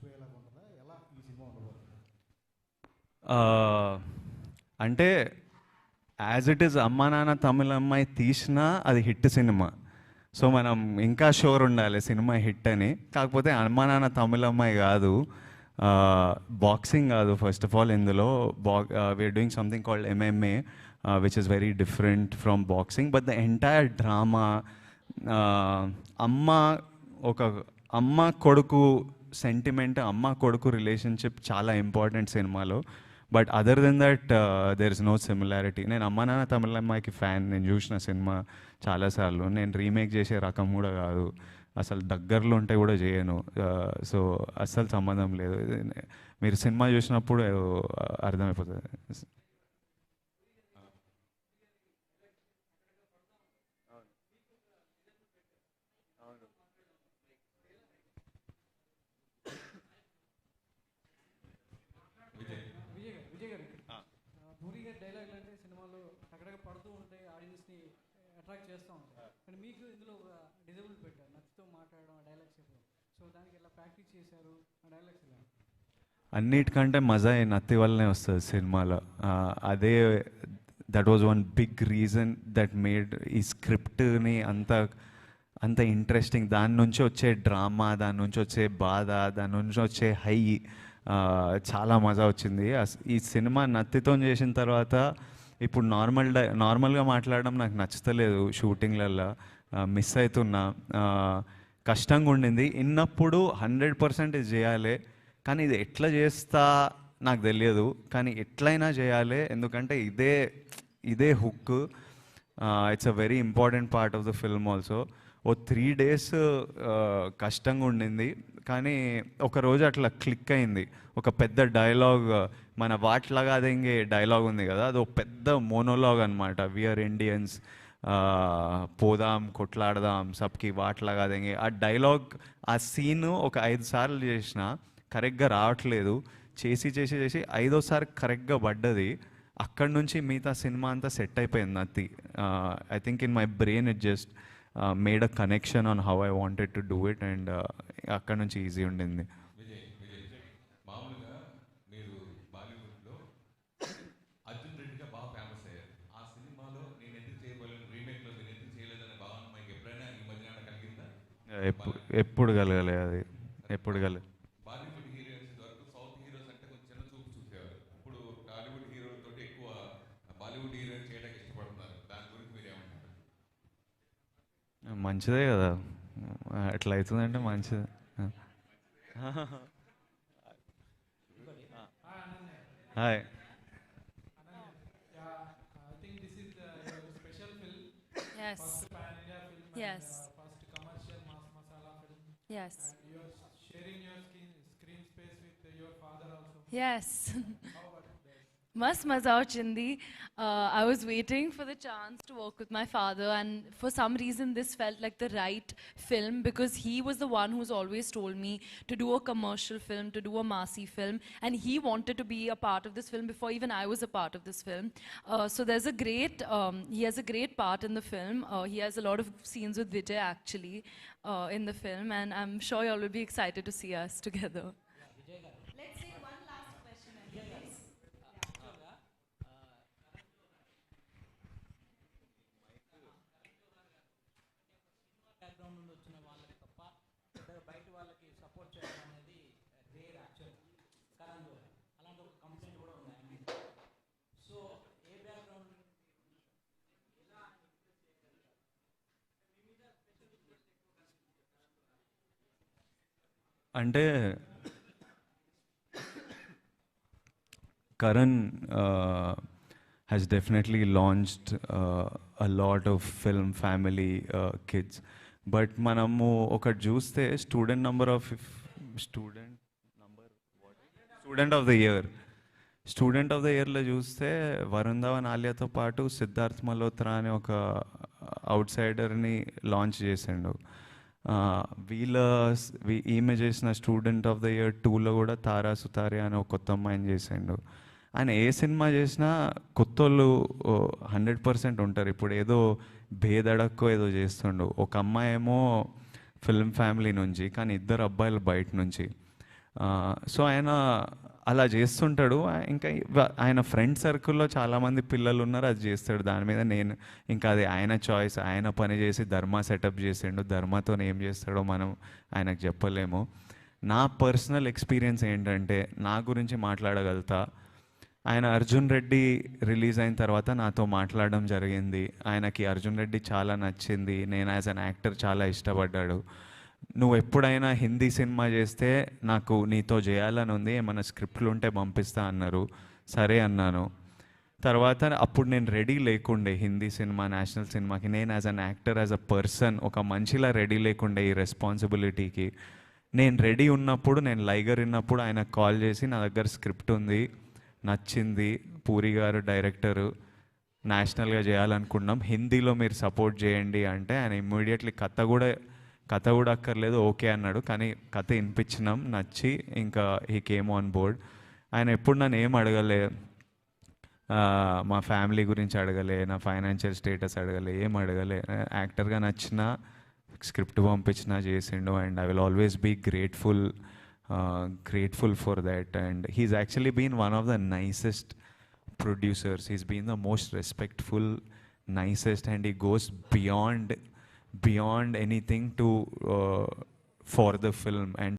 మర్చిపోయేలాగా ఉంటుందా? ఎలా ఈ సినిమా ఉండబోతుంది? అంటే యాజ్ ఇట్ ఈస్ అమ్మా నాన్న తమిళ అమ్మాయి తీసినా అది హిట్ సినిమా. సో మనం ఇంకా షోర్ ఉండాలి సినిమా హిట్ అని. కాకపోతే అమ్మా నాన్న తమిళ అమ్మాయి కాదు. బాక్సింగ్ కాదు ఫస్ట్ ఆఫ్ ఆల్ ఇందులో బా we're doing something called MMA which is very different from boxing but the entire drama అమ్మ ఒక అమ్మ కొడుకు సెంటిమెంట్ అమ్మ కొడుకు రిలేషన్షిప్ చాలా ఇంపార్టెంట్ సినిమాలో. But other than that there is no similarity నేను అమ్మ నాన్న తమిళ అమ్మాయికి ఫ్యాన్ నేను చూసిన సినిమా చాలాసార్లు. నేను రీమేక్ చేసే రకం కూడా కాదు. అసలు దగ్గరలో ఉంటే కూడా చేయను. Uh, సో అస్సలు సంబంధం లేదు. మీరు సినిమా చూసినప్పుడు uh, అర్థమైపోతుంది విజయ్ గారు విజయ్ గారు ఆ, పూరి గారి డైలాగులు అంటే సినిమాలో అక్కడక్కడ పడుతూ ఉంటాయి ఆడియన్స్ని అట్రాక్ట్ చేస్తూ ఉంటాయి. కానీ మీకు ఇందులో ఒక డిజబుల్ పెట్టారు నచ్చుతూ మాట్లాడడం ఆ డైలాగ్స్ చెప్పడం. సో దానికి ఎలా ప్రాక్టీస్ చేశారు ఆ డైలాగ్స్ ఎలా? అన్నిటికంటే మజా ఈ నత్తి వల్లనే వస్తుంది సినిమాలో. అదే that was one big reason that made ఈ స్క్రిప్ట్ని అంత అంత ఇంట్రెస్టింగ్ దాని నుంచి వచ్చే డ్రామా దాని నుంచి వచ్చే బాధ దాని నుంచి వచ్చే హై చాలా మజా వచ్చింది. ఈ సినిమా నత్తితో చేసిన తర్వాత ఇప్పుడు నార్మల్ డై నార్మల్గా మాట్లాడడం నాకు నచ్చుతలేదు షూటింగ్లల్లో. మిస్ అవుతున్నా కష్టంగా ఉండింది. ఇన్నప్పుడు హండ్రెడ్ పర్సెంటేజ్ చేయాలి. కానీ ఇది ఎట్లా చేస్తా నాకు తెలియదు. కానీ ఎట్లయినా చేయాలి. ఎందుకంటే ఇదే ఇదే hook it's a very important part of the film also oh three days కష్టంగా ఉండింది. కానీ ఒక రోజు అట్లా క్లిక్ అయింది. ఒక పెద్ద డైలాగ్ మన వాట్లాగా అదేంగే డైలాగ్ ఉంది కదా అది ఒక పెద్ద మోనోలాగ్ అనమాట విఆర్ ఇండియన్స్ పోదాం కొట్లాడదాం సబ్కి వాట్లాగా అదేంగే ఆ డైలాగ్ ఆ సీన్ ఒక ఐదు సార్లు చేసిన కరెక్ట్గా రావట్లేదు. చేసి చేసి చేసి ఐదోసారి కరెక్ట్గా పడ్డది. అక్కడి నుంచి మిగతా సినిమా అంతా సెట్ అయిపోయింది అది I think in my brain it just made a connection on how I wanted to do it and అక్కడ నుంచి ఈజీ ఉండింది. విజయ్ విజయ్ మామూలుగా మీరు బాలీవుడ్లో అర్జున్ రెడ్డిగా బాగా ఫేమస్ అయ్యారు ఆ సినిమాలో నేను ఎందుకు చేయబోలేను రీమేక్లో నేను ఎందుకు చేయలేదనే భావన మీకు ఎప్పుడైనా ఈ మధ్యన కలిగిందా ఎప్పుడు ఎప్పుడు కలగలే అది ఎప్పుడు కలగ బాలీవుడ్ హీరోయిన్స్ వరకు సౌత్ హీరోస్ అంటే కొంచెం చిన్న చూపు చూసేవారు ఇప్పుడు టాలీవుడ్ హీరోలతో ఎక్కువ బాలీవుడ్ హీరోయిన్ చేయడానికి ఇష్టపడుతున్నారు దాని గురించి మీరు ఏమంటారు మంచిదే కదా. అట్లా అవుతుందంటే మంచిది. Hi. Yes. Yes. That? Maza chindi. I was waiting for the chance to work with my father, and for some reason, this felt like the right film because he was the one who's always told me to do a commercial film, to do a massy film, and he wanted to be a part of this film before even I was a part of this film. Uh, so there's a great, um, he has a great part in the film. Uh, he has a lot of scenes with Vijay actually uh, in the film, and I'm sure y'all will be excited to see us together. Background నుండి వచ్చిన వాళ్ళకి తప్ప పెద్దగా బయట వాళ్ళకి support చేయడం అనేది rare actual current అలాంటి ఒక కంప్లైంట్ కూడా ఉంది ఆయన మీద సో ఏ బ్యాక్గ్రౌండ్ అంటే Karan has definitely launched uh, a lot of film family uh, kids But మనము ఒకటి చూస్తే student number of student number student of the year. Student of the ఇయర్లో చూస్తే వరుణ్ ధవన్ ఆలియాతో పాటు సిద్ధార్థ్ మల్హోత్రా అనే ఒక అవుట్ సైడర్ని లాంచ్ చేసిండు. వీళ్ళ ఈమె చేసిన స్టూడెంట్ ఆఫ్ ద ఇయర్ టూలో కూడా తారా సుతారి అనే ఒక కొత్త అమ్మాయిని చేసిండు. ఆయన ఏ సినిమా చేసినా కొత్త వాళ్ళు హండ్రెడ్ పర్సెంట్ ఉంటారు. ఇప్పుడు ఏదో భేదడక్కో ఏదో చేస్తుండు. ఒక అమ్మాయి ఏమో ఫిల్మ్ ఫ్యామిలీ నుంచి కానీ ఇద్దరు అబ్బాయిలు బయట నుంచి. సో ఆయన అలా చేస్తుంటాడు. ఇంకా ఆయన ఫ్రెండ్ సర్కిల్లో చాలామంది పిల్లలు ఉన్నారు అది చేస్తాడు. దాని మీద నేను ఇంకా అది ఆయన చాయిస్ ఆయన పని చేసి ధర్మ సెటప్ చేసిండు. ధర్మతో ఏం చేస్తాడో మనం ఆయనకు చెప్పలేము. నా పర్సనల్ ఎక్స్పీరియన్స్ ఏంటంటే నా గురించి మాట్లాడగలుగుతా. ఆయన అర్జున్ రెడ్డి రిలీజ్ అయిన తర్వాత నాతో మాట్లాడడం జరిగింది. ఆయనకి అర్జున్ రెడ్డి చాలా నచ్చింది. నేను యాజ్ అన్ యాక్టర్ చాలా ఇష్టపడ్డాడు. నువ్వు ఎప్పుడైనా హిందీ సినిమా చేస్తే నాకు నీతో చేయాలని ఉంది ఏమైనా స్క్రిప్ట్లు ఉంటే పంపిస్తా అన్నారు. సరే అన్నాను. తర్వాత అప్పుడు నేను రెడీ లేకుండే హిందీ సినిమా నేషనల్ సినిమాకి. నేను as an actor as a person ఒక మనిషిలా రెడీ లేకుండే ఈ రెస్పాన్సిబిలిటీకి. నేను రెడీ ఉన్నప్పుడు నేను లైగర్ ఉన్నప్పుడు ఆయన కాల్ చేసి నా దగ్గర స్క్రిప్ట్ ఉంది. నచ్చింది పూరి గారు డైరెక్టరు. నేషనల్గా చేయాలనుకున్నాం. హిందీలో మీరు సపోర్ట్ చేయండి అంటే ఆయన ఇమ్మీడియట్లీ కథ కూడా కథ కూడా అక్కర్లేదు ఓకే అన్నాడు. కానీ కథ వినిపించినాం నచ్చి ఇంకా ఈ కేమ్ ఆన్ బోర్డ్. ఆయన ఎప్పుడు నన్ను ఏం అడగలే. మా ఫ్యామిలీ గురించి అడగలే నా ఫైనాన్షియల్ స్టేటస్ అడగలే ఏం అడగలే. యాక్టర్గా నచ్చిన స్క్రిప్ట్ పంపించిన చేసిండు. And I will always be grateful uh, grateful for that. And he's actually been one of the nicest producers. He's been the most respectful, nicest, and he goes beyond beyond anything to uh, for the film and.